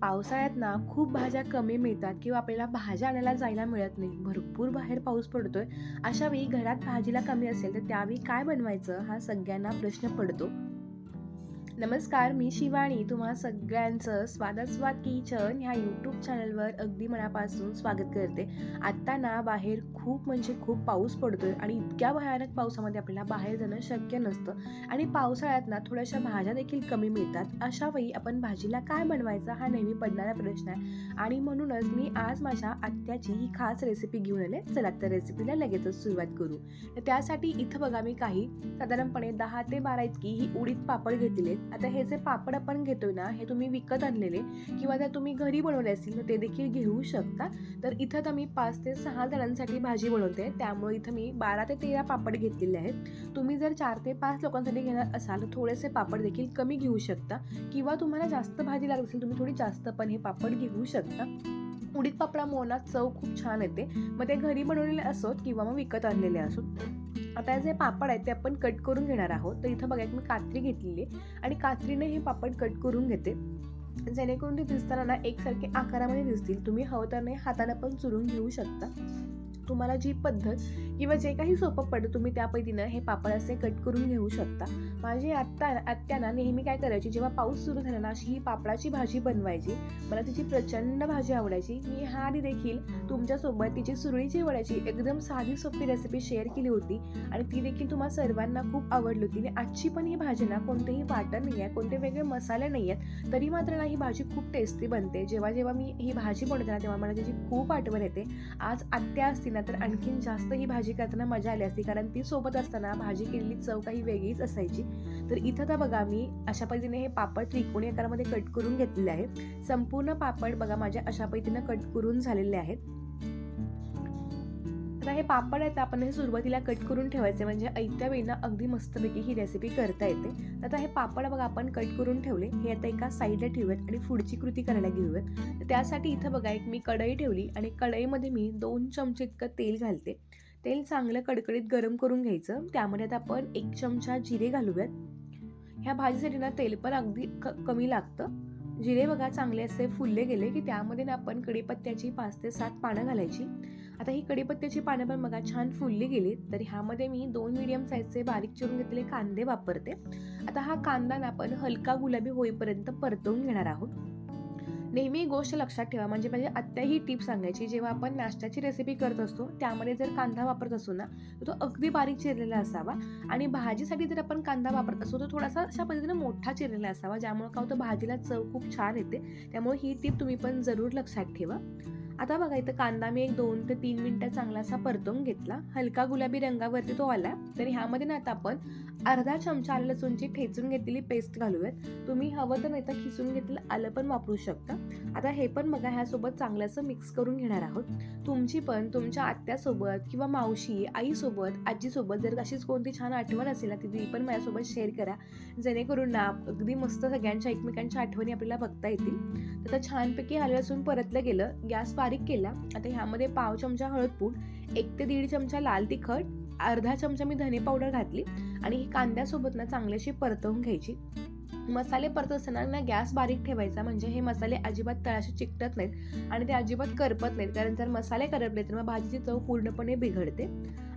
पावसाळ्यात ना खूप भाज्या कमी मिळतात किंवा आपल्याला भाज्या आणायला जायला मिळत नाही. भरपूर बाहेर पाऊस पडतोय. अशा वेळी घरात भाजीला कमी असेल तर त्यावेळी काय बनवायचं हा सगळ्यांना प्रश्न पडतो. नमस्कार मी शिवानी. तुम्हा सगळ्यांचं स्वादास्वाद किचन ह्या यूट्यूब चॅनलवर अगदी मनापासून स्वागत करते. आत्ता ना बाहेर खूप म्हणजे खूप पाऊस पडतोय आणि इतक्या भयानक पावसामध्ये आपल्याला बाहेर जाणं शक्य नसतं. आणि पावसाळ्यात ना थोड्याशा भाज्या देखील कमी मिळतात. अशा वेळी आपण भाजीला काय बनवायचा हा नेहमी पडणारा प्रश्न आहे. आणि म्हणूनच मी आज माझ्या आत्याची ही खास रेसिपी घेऊन आले. चला तर रेसिपीला लगेचच सुरुवात करू. तर त्यासाठी इथं बघा मी काही साधारणपणे दहा ते बारा इतकी ही उडीद पापड घेतलेले आहेत आता हे जे पापड आपण घेतोय ना हे तुम्ही विकत आणलेले किंवा जर तुम्ही घरी बनवले असतील तर ते देखील घेऊ शकता. तर इथं तर मी पाच ते सहा जणांसाठी भाजी बनवते. त्यामुळे इथं मी बारा ते तेरा पापड घेतलेले आहेत. तुम्ही जर चार ते पाच लोकांसाठी घेणार असाल तर थोडेसे पापड देखील कमी घेऊ शकता. किंवा तुम्हाला जास्त भाजी लागत असेल तुम्ही थोडी जास्त पण हे पापड घेऊ शकता. उडीद पापडा मोहनात चव खूप छान येते. मग ते घरी बनवलेले असोत किंवा मग विकत आणलेले असोत. आता जे पापड आहेत ते आपण कट करून घेणार आहोत. तर इथं बघा एक मी कात्री घेतलेली आहे. आणि कात्रीने हे पापड कट करून घेते. जेणेकरून ते दिसताना ना एकसारखे आकारामध्ये दिसतील. तुम्ही हवं तर नाही हाताने पण चुरून घेऊ शकता. तुम्हाला जी पद्धत किंवा जे काही सोपं पडतं तुम्ही त्या पद्धतीनं हे पापड असे कट करून घेऊ शकता. माझी आत्ता आत्याना नेहमी काय करायची जेव्हा पाऊस सुरू झाला ना अशी ही पापडाची भाजी बनवायची. मला तिची प्रचंड भाजी आवडायची. मी हा आधी देखील तुमच्यासोबत तिची सुरळीची वड्याची एकदम साधी सोपी रेसिपी शेअर केली होती. आणि ती देखील तुम्हा सर्वांना खूप आवडली होती. आणि आजची पण ही भाजी ना कोणतेही वाटण नाही आहे कोणते वेगळे मसाले नाही आहेत तरी मात्र ना ही भाजी खूप टेस्टी बनते. जेव्हा जेव्हा मी ही भाजी बनवते ना तेव्हा मला त्याची खूप आठवण येते. आज आत्या असती ना तर आणखीन जास्त ही भाजी करताना मजा आली असती कारण ती सोबत असताना भाजी केलेली चव काही वेगळीच असायची. तर इथं तर बघा मी अशा पद्धतीने हे पापड त्रिकोणी आकारामध्ये कट करून घेतलेले आहे संपूर्ण पापड बघा माझ्या अशा पद्धतीनं कट करून झालेले आहेत. आता हे पापड आहेत आपण हे सुरुवातीला कट करून ठेवायचे म्हणजे ऐत्या वेळीनं अगदी मस्तपैकी ही रेसिपी करता येते. आता हे पापड बघा आपण कट करून ठेवले. हे आता एका साईडला ठेवूयात आणि पुढची कृती करायला घेऊयात. तर त्यासाठी इथं बघा एक मी कढई ठेवली आणि कढईमध्ये मी दोन चमचे इतकं तेल घालते. तेल चांगलं कडकडीत गरम करून घ्यायचं. त्यामध्ये आता आपण एक चमचा जिरे घालूयात. ह्या भाजीसाठी ना तेल पण अगदी क कमी लागतं. जिरे बघा चांगले असे फुलले गेले की त्यामध्ये ना आपण कडीपत्त्याची पाच ते सात पानं घालायची. आता ही कडीपत्त्याची पानं पण बघा छान फुलली गेली तर ह्यामध्ये मी दोन मिडियम साईजचे बारीक चिरून घेतलेले कांदे वापरते. आता हा कांदा ना आपण हलका गुलाबी होईपर्यंत परतवून घेणार आहोत. नेहमी गोष्ट लक्षात ठेवा. म्हणजे माझी आत्ता ही टीप सांगायची जेव्हा आपण नाश्त्याची रेसिपी करत असतो त्यामध्ये जर कांदा वापरत असू ना तर तो अगदी बारीक चिरलेला असावा. आणि भाजीसाठी जर आपण कांदा वापरत असतो तर थोडासा अशा पद्धतीने मोठा चिरलेला असावा ज्यामुळे का होतं भाजीला चव खूप छान येते. त्यामुळे ही टीप तुम्ही पण जरूर लक्षात ठेवा. आता बघा इथं कांदा मी एक दोन ते तीन मिनटं चांगला असा परतून घेतला. हलका गुलाबी रंगावरती तो आला. तर ह्यामध्ये ना आता आपण अर्धा चमचा आलं लसूणची ठेचून घेतलेली पेस्ट घालूयात. तुम्ही हवं तर नाही तर खिसून घेतलेलं आलं पण वापरू शकता. आता हे पण बघा ह्यासोबत चांगल्याचं मिक्स करून घेणार आहोत. तुमची पण तुमच्या आत्यासोबत किंवा मावशी आईसोबत आजीसोबत जर अशीच कोणती छान आठवण असेल ना ती पण माझ्यासोबत शेअर करा. जेणेकरून ना अगदी मस्त सगळ्यांच्या एकमेकांच्या आठवणी आपल्याला बघता येतील. तर छानपैकी आलं लसूण परतलं गेलं गॅस बारीक केला. आता ह्यामध्ये पाव चमचा हळद पूड एक ते दीड चमचा लाल तिखट अर्धा चमचा मी धने पावडर घातली आणि ही कांद्यासोबत ना चांगल्याशी परतवून घ्यायची. मसाले परत असताना ना गॅस बारीक ठेवायचा म्हणजे हे मसाले अजिबात तळाशी चिकटत नाहीत आणि ते अजिबात करपत नाहीत. कारण जर मसाले करपले तर मग भाजीची चव पूर्णपणे बिघडते.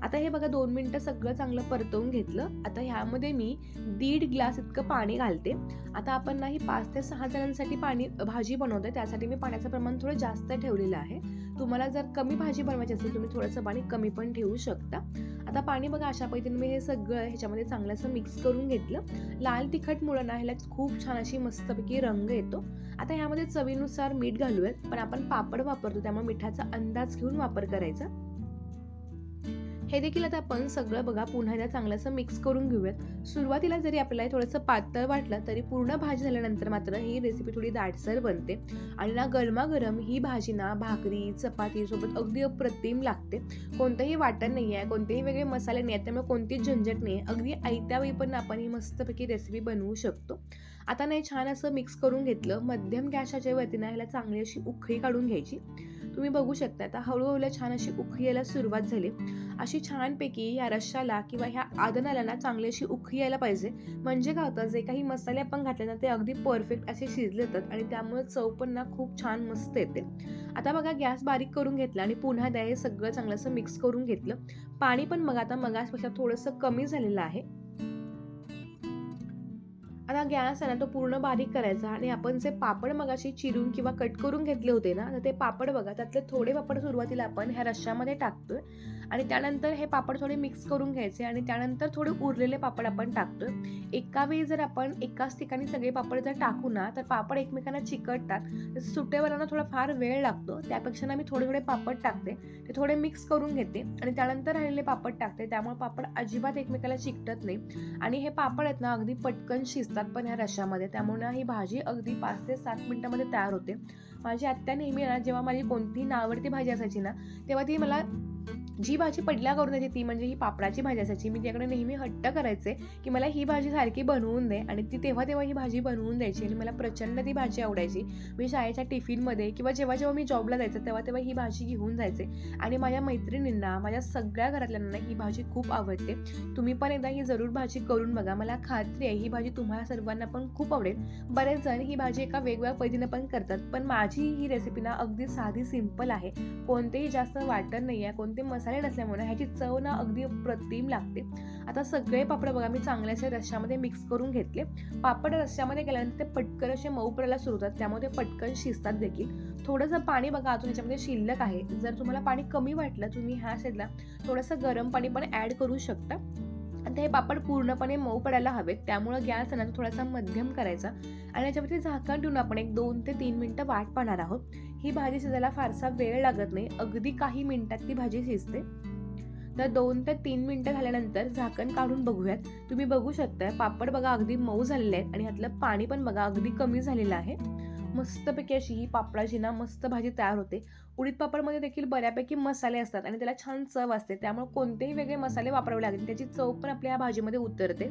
आता हे बघा दोन मिनटं सगळं चांगलं परतवून घेतलं. आता ह्यामध्ये मी दीड ग्लास इतकं पाणी घालते. आता आपण नाही पाच ते सहा जणांसाठी पाणी भाजी बनवतोय. त्यासाठी मी पाण्याचं प्रमाण थोडं जास्त ठेवलेलं आहे. तुम्हाला जर कमी भाजी बनवायची असेल तुम्ही थोडंसं पाणी कमी पण ठेवू शकता. आता पाणी बघा अशा पद्धतीने मी हे सगळं ह्याच्यामध्ये चांगलं असं मिक्स करून घेतलं. लाल तिखट मुळं ना ह्याला खूप छान अशी मस्तपैकी रंग येतो. आता ह्यामध्ये चवीनुसार मीठ घालूयात पण आपण पापड वापरतो त्यामुळे मिठाचा अंदाज घेऊन वापर करायचा. हे देखील आता आपण सगळं बघा पुन्हा एकदा चांगलं असं मिक्स करून घेऊयात. सुरुवातीला जरी आपल्याला थोडंसं पातळ वाटलं तरी पूर्ण भाजी झाल्यानंतर मात्र ही रेसिपी थोडी दाटसर बनते. आणि ना गरमागरम ही भाजी ना भाकरी चपातीसोबत अगदी अप्रतिम लागते. कोणतंही वाटण नाही आहे कोणतेही वेगळे मसाले नाही आहेत त्यामुळे कोणतीच झंझट नाही आहे अगदी आयत्या वेळी पण आपण ही मस्तपैकी रेसिपी बनवू शकतो. आता नाही छान असं मिक्स करून घेतलं मध्यम गॅसच्या वरती ना ह्याला चांगली अशी उखळी काढून घ्यायची. तुम्ही बघू शकता आता हळूहळू छान अशी उखळी यायला सुरुवात झाली. अशी छानपैकी या रश्शाला किंवा ह्या आदनाला ना चांगली अशी उखळी यायला पाहिजे. म्हणजे काय होतं जे काही मसाले आपण घातले ना ते अगदी परफेक्ट असे शिजले जातात आणि त्यामुळे चव पण ना खूप छान मस्त येते. आता बघा गॅस बारीक करून घेतला आणि पुन्हा द्या हे सगळं चांगलं असं मिक्स करून घेतलं. पाणी पण बघा आता मगासपेक्षा थोडंसं कमी झालेलं आहे. आता गॅस आहे ना तो पूर्ण बारीक करायचा आणि आपण जे पापड मगाशी चिरून किंवा कट करून घेतले होते ना तर ते पापड बघा त्यातले थोडे पापड सुरुवातीला आपण ह्या रश्श्यामध्ये टाकतोय आणि त्यानंतर हे पापड थोडे मिक्स करून घ्यायचे आणि त्यानंतर थोडे उरलेले पापड आपण टाकतोय. एका वेळी जर आपण एकाच ठिकाणी सगळे पापड जर टाकू ना तर पापड एकमेकांना चिकटतात. तर सुटेवरांना थोडा फार वेळ लागतो त्यापेक्षा ना मी थोडे थोडे पापड टाकते. ते थोडे मिक्स करून घेते आणि त्यानंतर राहिलेले पापड टाकते. त्यामुळे पापड अजिबात एकमेकाला चिकटत नाही. आणि हे पापड आहेत ना अगदी पटकन शिजतात. पण ह्या रशामध्ये त्यामुळे ना ही भाजी अगदी पाच ते सात मिनिटामध्ये तयार होते. माझी आत्या नेहमी ना जेव्हा माझी कोणतीही नावडती भाजी असायची ना तेव्हा ती मला जी भाजी पडल्या करून द्यायची ती म्हणजे ही पापडाची भाजी असायची. मी त्याकडे नेहमी हट्ट करायचे की मला ही भाजी सारखी बनवून दे आणि ती तेव्हा तेव्हा ही भाजी बनवून द्यायची आणि मला प्रचंड ती भाजी आवडायची. मी शाळेच्या टिफिनमध्ये किंवा जेव्हा जेव्हा मी जॉबला जायचं तेव्हा तेव्हा ही भाजी घेऊन जायचे. आणि माझ्या मैत्रिणींना माझ्या सगळ्या घरातल्यांना ही भाजी खूप आवडते. तुम्ही पण एकदा ही जरूर भाजी करून बघा. मला खात्री आहे ही भाजी तुम्हाला सर्वांना पण खूप आवडेल. बरेच जण ही भाजी एका वेगवेगळ्या पद्धतीने पण करतात. पण माझी ही रेसिपी ना अगदी साधी सिंपल आहे. कोणतेही जास्त वाटण नाही आहे कोणते मसाले नसल्यामुळे ह्याची चव ना अगदी प्रतिम लागते. आता सगळे पापड बघा मी चांगल्याशा रश्श्यामध्ये मिक्स करून घेतले. पापड रश्श्यामध्ये गेल्यानंतर ते पटकन असे मऊ पडायला सुरू होतात. त्यामुळे ते पटकन शिजतात देखील. थोडंसं पाणी बघा अजून याच्यामध्ये शिल्लक आहे. जर तुम्हाला पाणी कमी वाटलं तुम्ही ह्या साईडला थोडंसं गरम पाणी पण ॲड करू शकता. आणि हे पापड पूर्णपणे मऊ पडायला हवेत त्यामुळं गॅस आहे थोडासा मध्यम करायचा. आणि याच्यावरती झाकण ठेवून आपण एक दोन ते तीन मिनटं वाट पाहणार आहोत. ही भाजी शिजायला फारसा वेळ लागत नाही अगदी काही मिनिटात ती भाजी शिजते. तर दोन ते तीन मिनटं झाल्यानंतर झाकण काढून बघूयात. तुम्ही बघू शकताय पापड बघा अगदी मऊ झालेले आहेत आणि ह्यातलं पाणी पण बघा अगदी कमी झालेलं आहे. मस्तपैकी अशी ही पापडाची ना मस्त भाजी तयार होते. उडीद पापडमध्ये देखील बऱ्यापैकी मसाले असतात आणि त्याला छान चव असते. त्यामुळे कोणतेही वेगळे मसाले वापरावे लागतील त्याची चव पण आपल्या या भाजीमध्ये उतरते.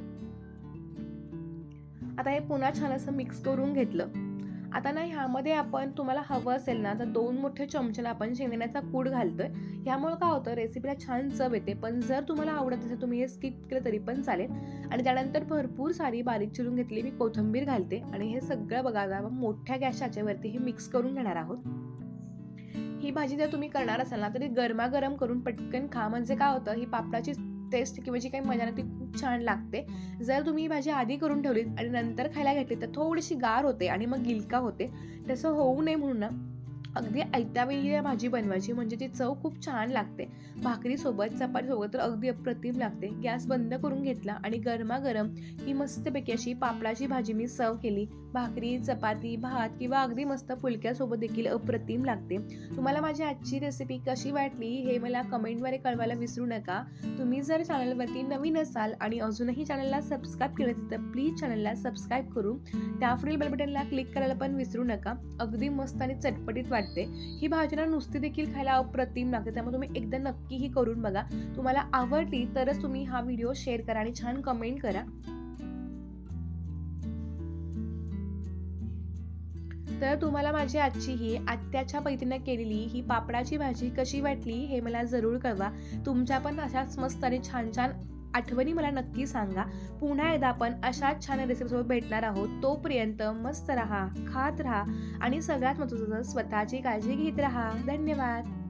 आता हे पुन्हा छान असं मिक्स करून घेतलं. आता ना ह्यामध्ये आपण तुम्हाला हवं असेल ना तर दोन मोठे चमच्याला आपण शेंगदाण्याचा कूड घालतोय. ह्यामुळे काय होतं रेसिपीला छान चव येते. पण जर तुम्हाला आवडत असेल तुम्ही हे स्किप केलं तरी पण चालेल. आणि त्यानंतर भरपूर सारी बारीक चिरून घेतली मी कोथिंबीर घालते. आणि हे सगळं बघा आपण मोठ्या गॅसच्यावरती हे मिक्स करून घेणार आहोत. ही भाजी जर तुम्ही करणार असाल ना तरी गरमागरम करून पटकन खा. म्हणजे काय होतं ही पापडाची टेस्ट किंवा जी काही मजा ना ती खूप छान लागते. जर तुम्ही ही भाजी आधी करून ठेवलीत आणि नंतर खायला घेतली तर थोडीशी गार होते आणि मग गिलका होते. तसं होऊ नये म्हणून ना अगदी ऐत्यावेळी भाजी बनवायची म्हणजे ती चव खूप छान लागते. भाकरीसोबत चपातीसोबत तर अगदी अप्रतिम लागते. गॅस बंद करून घेतला आणि गरमागरम ही मस्तपैकी अशी पापडाची भाजी मी सर्व केली. भाकरी चपाती भात किंवा अगदी मस्त फुलक्यासोबत देखील अप्रतिम लागते. तुम्हाला माझी आजची रेसिपी कशी वाटली हे मला कमेंटद्वारे कळवायला विसरू नका. तुम्ही जर चॅनलवरती नवीन असाल आणि अजूनही चॅनलला सबस्क्राईब केलं असेल तर प्लीज चॅनलला सबस्क्राईब करून त्या बेल बटनला क्लिक करायला पण विसरू नका. अगदी मस्त आणि चटपटीत वाटते ही भाजी ना नुसती देखील खायला अप्रतिम लागते. त्यामुळे तुम्ही एकदा नक्की ही करून बघा. तुम्हाला आवडली तरच तुम्ही हा व्हिडिओ शेअर करा आणि छान कमेंट करा. तर तुम्हाला माझी आजची ही आत्याच्या पैतीनं केलेली ही पापडाची भाजी कशी वाटली हे मला जरूर कळवा. तुमच्या पण अशाच मस्त आणि छान छान आठवणी मला नक्की सांगा. पुन्हा एकदा आपण अशाच छान रेसिपीसोबत भेटणार आहोत. तोपर्यंत मस्त राहा खात राहा आणि सगळ्यात महत्त्वाचं स्वतःची काळजी घेत राहा. धन्यवाद.